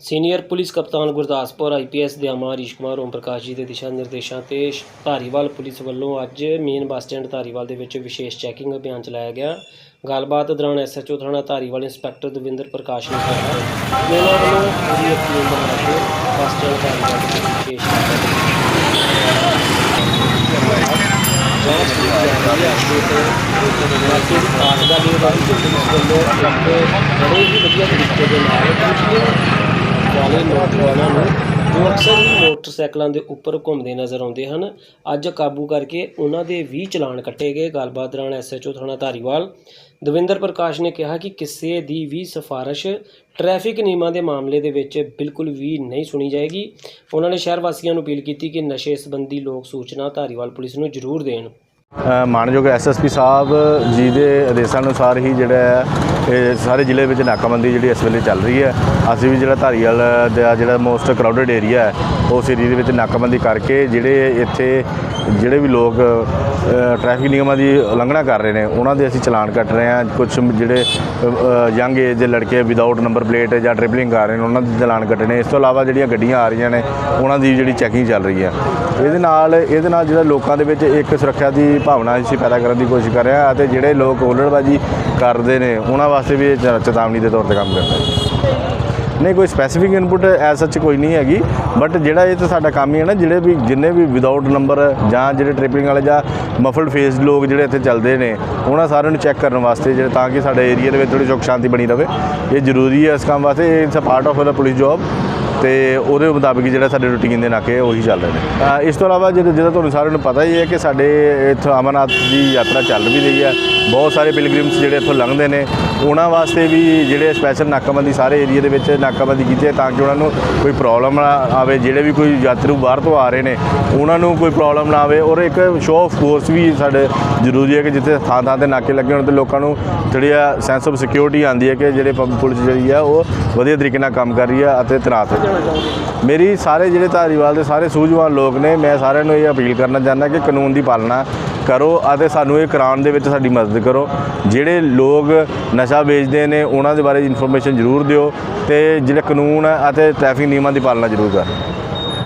Senior police ਕਪਤਾਨ Gurdaspur IPS ਦੇ ਅਮਾ ਹਰੀਸ਼ ਕੁਮਾਰ, ਓਮ ਪ੍ਰਕਾਸ਼ ਜੀ ਦੇ ਦਿਸ਼ਾ ਨਿਰਦੇਸ਼ਾਂ ਤੇ ਧਾਰੀਵਾਲ ਪੁਲਿਸ ਵੱਲੋਂ ਅੱਜ ਮੇਨ ਬੱਸ ਸਟੈਂਡ ਧਾਰੀਵਾਲ ਦੇ ਵਿੱਚ ਵਿਸ਼ੇਸ਼ ਚੈਕਿੰਗ ਅਭਿਆਨ ਚਲਾਇਆ ਗਿਆ। ਗੱਲਬਾਤ ਦੌਰਾਨ ਐਸਐਚਓ ਥਾਣਾ ਧਾਰੀਵਾਲ ਇੰਸਪੈਕਟਰ ਦਵਿੰਦਰ ਪ੍ਰਕਾਸ਼ ਨੇ ਕਿਹਾ ਕਿ ਵੱਲੋਂ ਪੂਰੀ ਯਕੀਨ ਬਣਾ ਕੇ ਬੱਸ ਸਟੈਂਡ ਧਾਰੀਵਾਲ ਦੇ ਵਿੱਚ ਵਿਸ਼ੇਸ਼ ਜਾਂਚ ਕੀਤੀ ਜਾ ਰਹੀ ਹੈ। ਅੱਗੇ ਤੋਂ ਇਲਾਕੇ ਦੀ ਖਾਸ ਗੱਲ ਇਹ ਪੁਲਿਸ ਵੱਲੋਂ ਇੱਕ ਬੜੇ ਹੀ ਵਧੀਆ ਤਰੀਕੇ ਦੇ ਨਾਲ ਕੁਝ ਵਾਲੇ ਨੌਜਵਾਨਾਂ ਨੂੰ ਜੋ ਅਕਸਰ ਹੀ ਮੋਟਰਸਾਈਕਲਾਂ ਦੇ ਉੱਪਰ ਘੁੰਮਦੇ ਨਜ਼ਰ ਆਉਂਦੇ ਹਨ, ਅੱਜ ਕਾਬੂ ਕਰਕੇ ਉਹਨਾਂ ਦੇ 20 ਚਲਾਨ ਕੱਟੇ ਗਏ। ਗੱਲਬਾਤ ਦੌਰਾਨ ਐਸਐਚਓ ਥਾਣਾ ਧਾਰੀਵਾਲ, ਦਵਿੰਦਰ ਪ੍ਰਕਾਸ਼ ਨੇ ਕਿਹਾ ਕਿ ਕਿਸੇ ਦੀ ਵੀ ਸਿਫਾਰਿਸ਼ ਟ੍ਰੈਫਿਕ ਨਿਯਮਾਂ ਦੇ ਮਾਮਲੇ ਦੇ ਵਿੱਚ ਬਿਲਕੁਲ ਵੀ ਨਹੀਂ ਸੁਣੀ ਜਾਏਗੀ। ਉਹਨਾਂ ਨੇ ਸ਼ਹਿਰ ਵਾਸੀਆਂ ਨੂੰ ਅਪੀਲ ਕੀਤੀ ਕਿ ਨਸ਼ੇ ਸੰਬੰਧੀ ਲੋਕ ਸੂਚਨਾ ਧਾਰੀਵਾਲ ਪੁਲਿਸ ਨੂੰ ਜ਼ਰੂਰ ਦੇਣ। ਅ, ਮਾਣਯੋਗ ਐਸਐਸਪੀ ਸਾਹਿਬ ਜੀ ਦੇ ਆਦੇਸ਼ਾਂ ਅਨੁਸਾਰ ਹੀ ਜਿਹੜਾ ਹੈ ਇਹ ਸਾਰੇ ਜ਼ਿਲ੍ਹੇ ਵਿੱਚ ਨਾਕਾਬੰਦੀ ਜਿਹੜੀ ਇਸ ਵੇਲੇ ਚੱਲ ਰਹੀ ਹੈ। ਅਸੀਂ ਵੀ ਜਿਹੜਾ ਧਾਰੀਵਾਲ ਦਾ ਜਿਹੜਾ ਮੋਸਟ ਕਰਾਊਡਡ ਏਰੀਆ ਹੈ ਉਸ ਏਰੀਆ ਦੇ ਵਿੱਚ ਨਾਕਾਬੰਦੀ ਕਰਕੇ ਜਿਹੜੇ ਇੱਥੇ ਜਿਹੜੇ ਵੀ ਲੋਕ ਅ, ਟ੍ਰੈਫਿਕ ਨਿਯਮਾਂ ਦੀ ਉਲੰਘਣਾ ਕਰ ਰਹੇ ਨੇ ਉਹਨਾਂ ਦੇ ਅਸੀਂ ਚਲਾਨ ਕੱਟ ਰਹੇ ਹਾਂ। ਕੁਝ ਜਿਹੜੇ ਯੰਗ ਏਜ ਦੇ ਲੜਕੇ ਵਿਦਆਊਟ ਨੰਬਰ ਪਲੇਟ ਜਾਂ ਟ੍ਰਿਪਲਿੰਗ ਕਰ ਰਹੇ ਨੇ ਉਹਨਾਂ ਦੇ ਚਲਾਨ ਕੱਟਣੇ ਇਸ ਤੋਂ ਇਲਾਵਾ ਜਿਹੜੀਆਂ ਗੱਡੀਆਂ ਆ ਰਹੀਆਂ ਨੇ ਉਹਨਾਂ ਦੀ ਜਿਹੜੀ ਚੈਕਿੰਗ ਚੱਲ ਰਹੀ ਹੈ। ਇਹਦੇ ਨਾਲ ਇਹਦੇ ਨਾਲ ਜਿਹੜਾ ਲੋਕਾਂ ਦੇ ਵਿੱਚ ਇੱਕ ਸੁਰੱਖਿਆ ਦੀ ਭਾਵਨਾ ਅਸੀਂ ਪੈਦਾ ਕਰਨ ਦੀ ਕੋਸ਼ਿਸ਼ ਕਰ ਰਹੇ ਹਾਂ ਅਤੇ ਜਿਹੜੇ ਲੋਕ ਹੁੱਲੜਬਾਜੀ ਕਰਦੇ ਨੇ, ਉਹਨਾਂ ਵਾਸਤੇ ਵੀ ਇਹ ਚੇਤਾਵਨੀ ਦੇ ਤੌਰ ਤੇ ਕੰਮ ਕਰਦਾ ਹੈ। ਨਹੀਂ, ਕੋਈ ਸਪੈਸੀਫਿਕ ਇਨਪੁਟ ਐਸ ਸੱਚ ਕੋਈ ਨਹੀਂ ਹੈਗੀ ਬਟ ਜਿਹੜਾ ਇਹ ਤਾਂ ਸਾਡਾ ਕੰਮ ਹੀ ਹੈ ਨਾ, ਜਿਹੜੇ ਵੀ ਜਿੰਨੇ ਵੀ ਵਿਦਆਊਟ ਨੰਬਰ ਜਾਂ ਜਿਹੜੇ ਟ੍ਰਿਪਲਿੰਗ ਵਾਲੇ ਜਾਂ ਮਫਲਡ ਫੇਸ ਲੋਕ ਜਿਹੜੇ ਇੱਥੇ ਚੱਲਦੇ ਨੇ, ਉਹਨਾਂ ਸਾਰਿਆਂ ਨੂੰ ਚੈੱਕ ਕਰਨ ਵਾਸਤੇ ਜਿਹੜੇ ਤਾਂ ਕਿ ਸਾਡੇ ਏਰੀਆ ਦੇ ਵਿੱਚ ਥੋੜੀ ਸੁੱਖ ਸ਼ਾਂਤੀ ਬਣੀ ਰਹੇ ਇਹ ਜ਼ਰੂਰੀ ਹੈ ਇਸ ਕੰਮ ਵਾਸਤੇ it's a part of the police job ਤੇ ਉਹਦੇ ਮੁਤਾਬਿਕ ਜਿਹੜਾ ਸਾਡੇ ਰੂਟੀਨ ਦੇ ਨਾਕੇ ਉਹੀ ਚੱਲ ਰਹੇ ਨੇ। ਇਸ ਤੋਂ ਇਲਾਵਾ ਜਿਹੜਾ ਜਿਹੜਾ ਤੁਹਾਨੂੰ ਸਾਰਿਆਂ ਨੂੰ ਪਤਾ ਹੀ ਹੈ ਕਿ ਸਾਡੇ ਇੱਥੋਂ ਅਮਰਨਾਥ ਦੀ ਯਾਤਰਾ ਚੱਲ ਵੀ ਰਹੀ ਹੈ। ਬਹੁਤ ਸਾਰੇ ਪਿਲਗ੍ਰਿਮਸ ਜਿਹੜੇ ਇੱਥੋਂ ਲੰਘਦੇ ਨੇ। ਉਹਨਾਂ ਵਾਸਤੇ ਵੀ ਜਿਹੜੇ ਸਪੈਸ਼ਲ ਨਾਕਾਬੰਦੀ ਸਾਰੇ ਏਰੀਆ ਦੇ ਵਿੱਚ ਨਾਕਾਬੰਦੀ ਕੀਤੀ ਹੈ ਤਾਂ ਕਿ ਉਹਨਾਂ ਨੂੰ ਕੋਈ ਪ੍ਰੋਬਲਮ ਨਾ ਆਵੇ। ਜਿਹੜੇ ਵੀ ਕੋਈ ਯਾਤਰੂ ਬਾਹਰ ਤੋਂ ਆ ਰਹੇ ਨੇ, ਉਹਨਾਂ ਨੂੰ ਕੋਈ ਪ੍ਰੋਬਲਮ ਨਾ ਆਵੇ। ਔਰ ਇੱਕ ਸ਼ੋਅ ਆਫ ਫੋਰਸ ਵੀ ਸਾਡੇ ਜ਼ਰੂਰੀ ਹੈ ਕਿ ਜਿੱਥੇ ਥਾਂ ਥਾਂ ਤੇ ਨਾਕੇ ਲੱਗੇ ਹੋਣ ਤੇ ਲੋਕਾਂ ਨੂੰ ਜਿਹੜੀ ਆ ਸੈਂਸ ਆਫ ਸਿਕਿਉਰਿਟੀ ਆਉਂਦੀ ਹੈ ਕਿ ਜਿਹੜੇ ਪਬ- ਪੁਲਿਸ ਜਿਹੜੀ ਆ ਉਹ ਵਧੀਆ ਤਰੀਕੇ ਨਾਲ ਕੰਮ ਕਰ ਰਹੀ ਹੈ ਅਤੇ ਤਨਾਤ ਹੈ ਮੇਰੀ ਸਾਰੇ ਜਿਹੜੇ ਧਾਰੀਵਾਲ ਦੇ ਸਾਰੇ ਸੂਝਵਾਨ ਲੋਕ ਨੇ, ਮੈਂ ਸਾਰਿਆਂ ਨੂੰ ਇਹ ਅਪੀਲ ਕਰਨਾ ਚਾਹੁੰਦਾ ਕਿ ਕਾਨੂੰਨ ਦੀ ਪਾਲਣਾ ਕਰੋ ਅਤੇ ਸਾਨੂੰ ਇਹ ਕਰਾਉਣ ਦੇ ਵਿੱਚ ਸਾਡੀ ਮਦਦ ਕਰੋ। ਜਿਹੜੇ ਲੋਕ ਨਸ਼ਾ ਵੇਚਦੇ ਨੇ, ਉਹਨਾਂ ਦੇ ਬਾਰੇ ਇਨਫੋਰਮੇਸ਼ਨ ਜ਼ਰੂਰ ਦਿਓ ਤੇ ਜਿਹੜੇ ਕਾਨੂੰਨ ਹੈ ਅਤੇ ਟ੍ਰੈਫਿਕ ਨਿਯਮਾਂ ਦੀ ਪਾਲਣਾ ਜ਼ਰੂਰ ਕਰੋ।